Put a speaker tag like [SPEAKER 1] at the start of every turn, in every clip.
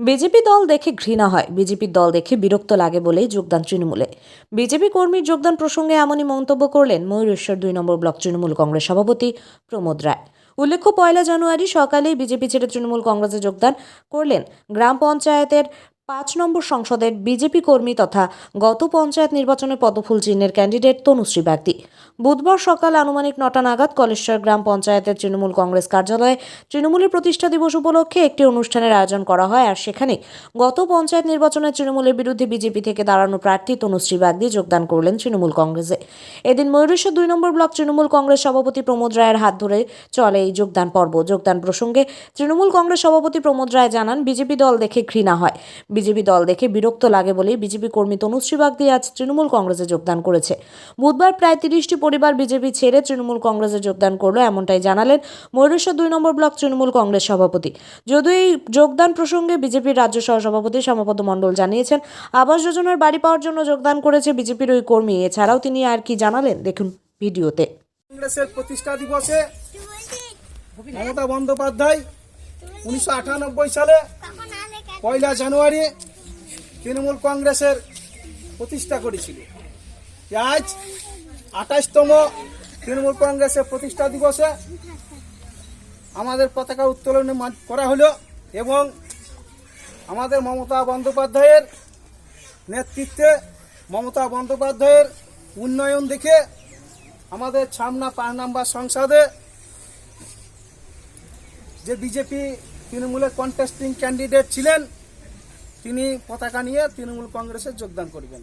[SPEAKER 1] BJP দল দেখে ঘৃণা হয়। বিজেপির দল দেখে বিরক্ত লাগে বলেই যোগদান তৃণমূলে। বিজেপি কর্মীর যোগদান প্রসঙ্গে এমনই মন্তব্য করলেন ময়ূরেশ্বর দুই নম্বর ব্লক তৃণমূল কংগ্রেস সভাপতি প্রমোদ রায়। উল্লেখ্য, পয়লা জানুয়ারি সকালেই বিজেপি ছেড়ে তৃণমূল কংগ্রেসে যোগদান করলেন গ্রাম পঞ্চায়েতের পাঁচ নম্বর সংসদের বিজেপি কর্মী তথা গত পঞ্চায়েত নির্বাচনে পদফুল চিহ্নের ক্যান্ডিডেট তনুশ্রী বাগদি বুধবার সকাল আনুমানিক নটা নাগাদ কলেশ্বর গ্রাম পঞ্চায়েতের তৃণমূল কংগ্রেস কার্যালয়ে তৃণমূলের প্রতিষ্ঠা দিবস উপলক্ষে একটি অনুষ্ঠানের আয়োজন করা হয় আর সেখানে গত পঞ্চায়েত নির্বাচনে তৃণমূলের বিরুদ্ধে বিজেপি থেকে দাঁড়ানো প্রার্থী তনুশ্রী বাগদি যোগদান করলেন তৃণমূল কংগ্রেসে। এদিন ময়ূরেশ্বর দুই নম্বর ব্লক তৃণমূল কংগ্রেস সভাপতি প্রমোদ রায়ের হাত ধরে চলে এই যোগদান পর্ব। যোগদান প্রসঙ্গে তৃণমূল কংগ্রেস সভাপতি প্রমোদ রায় জানান, বিজেপি দল দেখে ঘৃণা হয়। বিজেপি দল দেখে বিরক্ত লাগে বলেই বিজেপি কর্মী তনুশ্রী বাগদি আজ তৃণমূল কংগ্রেসে যোগদান করেছে। বুধবার প্রায় তিরিশটি পরিবার বিজেপি ছেড়ে তৃণমূল কংগ্রেসে যোগদান করল, এমনটাই জানালেন ময়ূরেশ্বর দুই নম্বর ব্লক তৃণমূল কংগ্রেস সভাপতি। যদিও এই যোগদান প্রসঙ্গে বিজেপির রাজ্য সহসভাপতি শ্যামাপদ মণ্ডল জানিয়েছেন, আবাস যোজনার বাড়ি পাওয়ার জন্য যোগদান করেছে বিজেপির ওই কর্মী। এছাড়াও তিনি আর কি জানালেন, দেখুন ভিডিওতে।
[SPEAKER 2] কংগ্রেসের প্রতিষ্ঠা দিবসে মমতা বন্দ্যোপাধ্যায় উনিশশো আটানব্বই সালে পয়লা জানুয়ারি তৃণমূল কংগ্রেসের প্রতিষ্ঠা করেছিল। আজ আঠাশতম তৃণমূল কংগ্রেসের প্রতিষ্ঠা দিবসে আমাদের পতাকা উত্তোলন করা হলো এবং আমাদের মমতা বন্দ্যোপাধ্যায়ের নেতৃত্বে মমতা বন্দ্যোপাধ্যায়ের উন্নয়ন দেখে আমাদের ছামনা পাঁচ নাম্বার সংসদে যে বিজেপি তৃণমূলের কন্টেস্টিং ক্যান্ডিডেট ছিলেন, তিনি পতাকা নিয়ে তৃণমূল কংগ্রেসে যোগদান করবেন।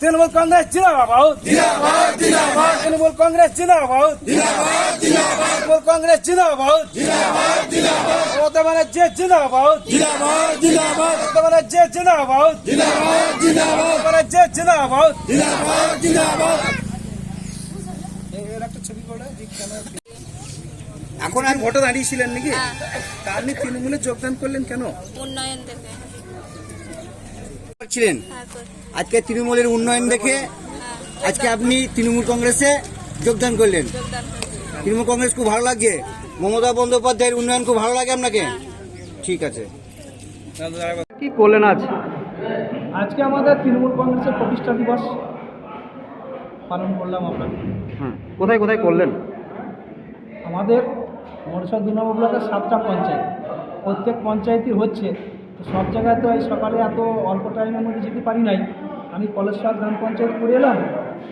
[SPEAKER 2] তৃণমূল কংগ্রেস জিন্দাবাদ। তৃণমূল কংগ্রেস জিন্দাবাদ। তৃণমূল কংগ্রেস জিন্দাবাদ। মমতা ব্যানার্জি জিন্দাবাদ। মমতা ব্যানার্জি জিন্দাবাদ। মমতা ব্যানার্জি জিন্দাবাদ। এর একটা ছবি করে এখন আর ভোটে দাঁড়িয়েছিলেন নাকি? তা আপনি তৃণমূলে যোগদান করলেন কেন?
[SPEAKER 3] উন্নয়ন
[SPEAKER 4] ছিলেন
[SPEAKER 3] হ্যাঁ।
[SPEAKER 4] আজকে তৃণমূলের উন্নয়ন দেখে আজকে আপনি তৃণমূল কংগ্রেসে যোগদান করলেন। তৃণমূল কংগ্রেস খুব ভালো লাগছে। মমতা বন্দ্যোপাধ্যায়ের উন্নয়ন খুব ভালো লাগে আপনাকে? ঠিক আছে। কি করলেন আজ?
[SPEAKER 2] আজকে আমাদের তৃণমূল কংগ্রেসের প্রতিষ্ঠা দিবস পালন করলাম আমরা।
[SPEAKER 4] হ্যাঁ কোথায় কোথায় করলেন?
[SPEAKER 2] আমাদের মনসা দু নম্বর ব্লকের সাতটা পঞ্চায়েত। প্রত্যেক পঞ্চায়েতই হচ্ছে। তো সব জায়গায় তো এই সকালে এত অল্প টাইমের মধ্যে যেতে পারি নাই। আমি কলেজপাড় গ্রাম পঞ্চায়েত করে এলাম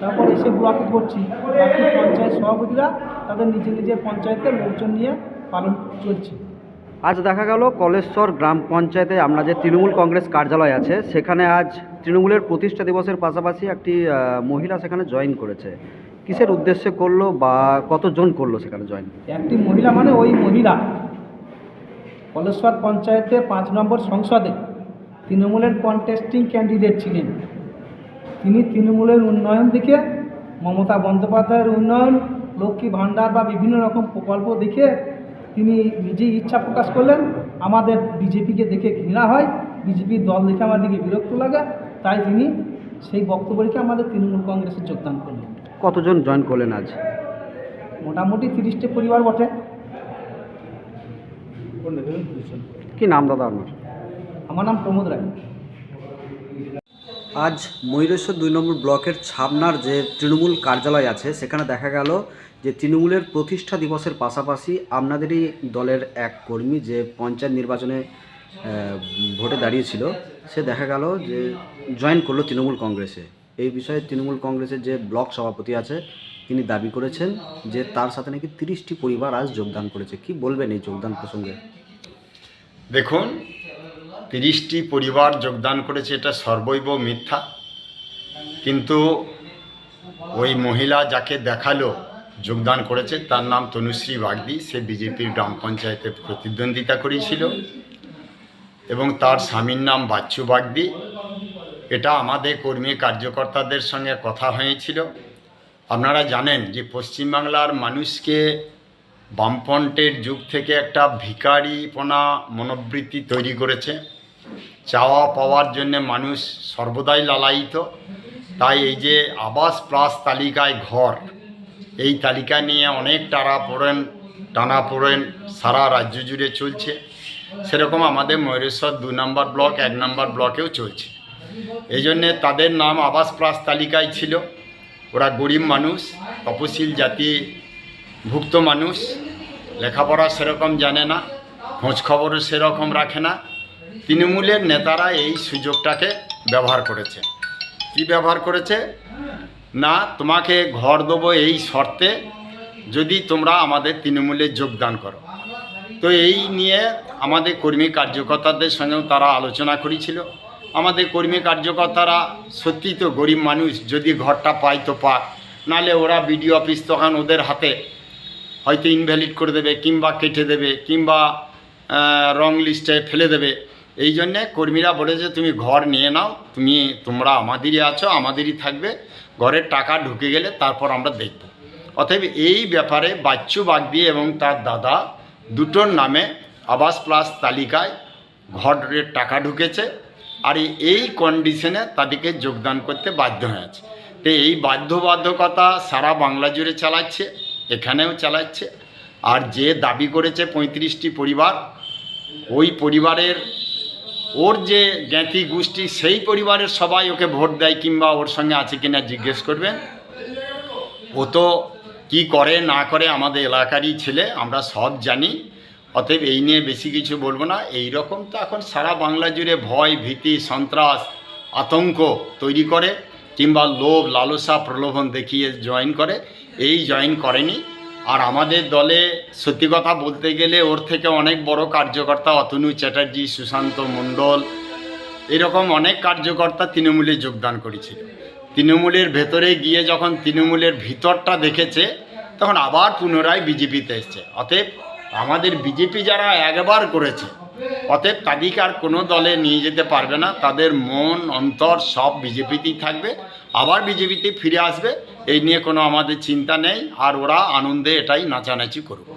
[SPEAKER 2] তারপর এসে ব্লকে করছি বাকি পঞ্চায়েত সভাপতিরা তাদের নিজের নিজের পঞ্চায়েতের লোকজন নিয়ে পালন চলছে।
[SPEAKER 5] আজ দেখা গেল কলেশ্বর গ্রাম পঞ্চায়েতে আমরা যে তৃণমূল কংগ্রেস কার্যালয় আছে সেখানে আজ তৃণমূলের প্রতিষ্ঠা দিবসের পাশাপাশি একটি মহিলা সেখানে জয়েন করেছে। কিসের উদ্দেশ্যে করল বা কতজন করল সেখানে জয়েন
[SPEAKER 2] একটি মহিলা মানে ওই মহিলা। কলেশ্বর পঞ্চায়েতের পাঁচ নম্বর সংসদে তৃণমূলের কন্টেস্টিং ক্যান্ডিডেট ছিলেন। তিনি তৃণমূলের উন্নয়ন দেখে মমতা বন্দ্যোপাধ্যায়ের উন্নয়ন লক্ষ্মী ভাণ্ডার বা বিভিন্ন রকম প্রকল্প দেখে তিনি নিজেই ইচ্ছা প্রকাশ করলেন আমাদের বিজেপিকে দেখে ঘৃণা হয় বিজেপির দল দেখে আমাদেরকে বিরক্ত লাগে তাই তিনি সেই বক্তব্য রেখে আমাদের তৃণমূল কংগ্রেসে যোগদান করলেন।
[SPEAKER 5] কতজন জয়েন করলেন আজ?
[SPEAKER 2] মোটামুটি তিরিশটি পরিবার বটে।
[SPEAKER 5] কি নাম দাদা আপনার?
[SPEAKER 2] আমার নাম প্রমোদ রায়।
[SPEAKER 5] আজ ময়ূরেশ্বর দুই নম্বর ব্লকের ছাবনার যে তৃণমূল কার্যালয় আছে, সেখানে দেখা গেল যে তৃণমূলের প্রতিষ্ঠা দিবসের পাশাপাশি আপনাদেরই দলের এক কর্মী যে পঞ্চায়েত নির্বাচনে ভোটে দাঁড়িয়েছিল, সে দেখা গেল যে জয়েন করল তৃণমূল কংগ্রেসে। এই বিষয়ে তৃণমূল কংগ্রেসের যে ব্লক সভাপতি আছে, তিনি দাবি করেছেন যে তার সাথে নাকি তিরিশটি পরিবার আজ যোগদান করেছে। কি বলবেন এই যোগদান প্রসঙ্গে?
[SPEAKER 6] দেখুন তিরিশটি পরিবার যোগদান করেছে, এটা সর্বৈব মিথ্যা। কিন্তু ওই মহিলা যাকে দেখাল, যোগদান করেছে, তার নাম তনুশ্রী বাগদি। সে বিজেপির গ্রাম পঞ্চায়েতে প্রতিদ্বন্দ্বিতা করেছিল। এবং তার স্বামীর নাম বাচ্চু বাগদি। এটা আমাদের কর্মী কার্যকর্তাদের সঙ্গে কথা হয়েছিল। আপনারা জানেন যে পশ্চিমবাংলার মানুষকে বামফ্রন্টের যুগ থেকে একটা ভিকারিপনা মনোবৃত্তি তৈরি করেছে। চাওয়া পাওয়ার জন্য মানুষ সর্বদাই লালায়িত। তাই এই যে আবাস প্লাস তালিকায় ঘর, এই তালিকা নিয়ে অনেক টানা পড়েন টানা পড়েন, সারা রাজ্য জুড়ে চলছে। সেরকম আমাদের ময়ূরেশ্বর দু নম্বর ব্লক, এক নম্বর ব্লকেও চলছে। এই জন্যে তাদের নাম আবাস প্লাস তালিকায় ছিল। ওরা গরিব মানুষ, তপশিল জাতি ভুক্ত মানুষ, লেখাপড়া সেরকম জানে না খোঁজ খবরও সেরকম রাখে না। তৃণমূলের নেতারা এই সুযোগটাকে ব্যবহার করেছে। কি ব্যবহার করেছে? না, তোমাকে ঘর দেবো এই শর্তে যদি তোমরা আমাদের তৃণমূলে যোগদান করো। তো এই নিয়ে আমাদের কর্মী কার্যকর্তাদের সঙ্গেও তারা আলোচনা করেছিল। আমাদের কর্মী কার্যকর্তারা সত্যি তো গরিব মানুষ, যদি ঘরটা পায় তো পাক। নালে ওরা বিডিও অফিস তখন ওদের হাতে হয়তো ইনভ্যালিড করে দেবে, কিংবা কেটে দেবে, কিংবা রং লিস্টে ফেলে দেবে। এই জন্যে কর্মীরা বলেছে, তুমি ঘর নিয়ে নাও, তুমি, তোমরা আমাদেরই আছো, আমাদেরই থাকবে। ঘরের টাকা ঢুকে গেলে তারপর আমরা দেখব। অতএব এই ব্যাপারে বাচ্চু বাগদি এবং তার দাদা দুটোর নামে আবাস প্লাস তালিকায় ঘরের টাকা ঢুকেছে আর এই কন্ডিশনে তাদেরকে যোগদান করতে বাধ্য হয়েছে তো এই বাধ্যবাধকতা সারা বাংলা জুড়ে চালাচ্ছে, এখানেও চালাচ্ছে। আর যে দাবি করেছে পঁয়ত্রিশটি পরিবার, ওই পরিবারের ওর যে জ্ঞাতি গোষ্ঠী, সেই পরিবারের সবাই ওকে ভোট দেয় কিংবা ওর সঙ্গে আছে কিনা জিজ্ঞেস করবেন। ও তো কী করে, না করে আমাদের এলাকারই ছেলে, আমরা সব জানি। অতএব এই নিয়ে বেশি কিছু বলব না। এই রকম তো এখন সারা বাংলা জুড়ে ভয়, ভীতি, সন্ত্রাস, আতঙ্ক তৈরি করে কিংবা লোভ, লালসা প্রলোভন দেখিয়ে জয়েন করে। এই জয়েন করেনি। আর আমাদের দলে সত্যি কথা বলতে গেলে ওর থেকে অনেক বড় কার্যকর্তা অতনু চ্যাটার্জি, সুশান্ত মণ্ডল, এরকম অনেক কার্যকর্তা তৃণমূলে যোগদান করেছিল। তৃণমূলের ভেতরে গিয়ে যখন তৃণমূলের ভিতরটা দেখেছে, তখন আবার পুনরায় বিজেপিতে এসছে। অতএব আমাদের বিজেপি যারা একবার করেছে অতএব তাদেরকে আর কোনো দলে নিয়ে যেতে পারবে না। তাদের মন, অন্তর সব বিজেপিতেই থাকবে। আবার বিজেপিতে ফিরে আসবে, এই নিয়ে কোনো আমাদের চিন্তা নেই। আর ওরা আনন্দে এটাই নাচানাচি করবে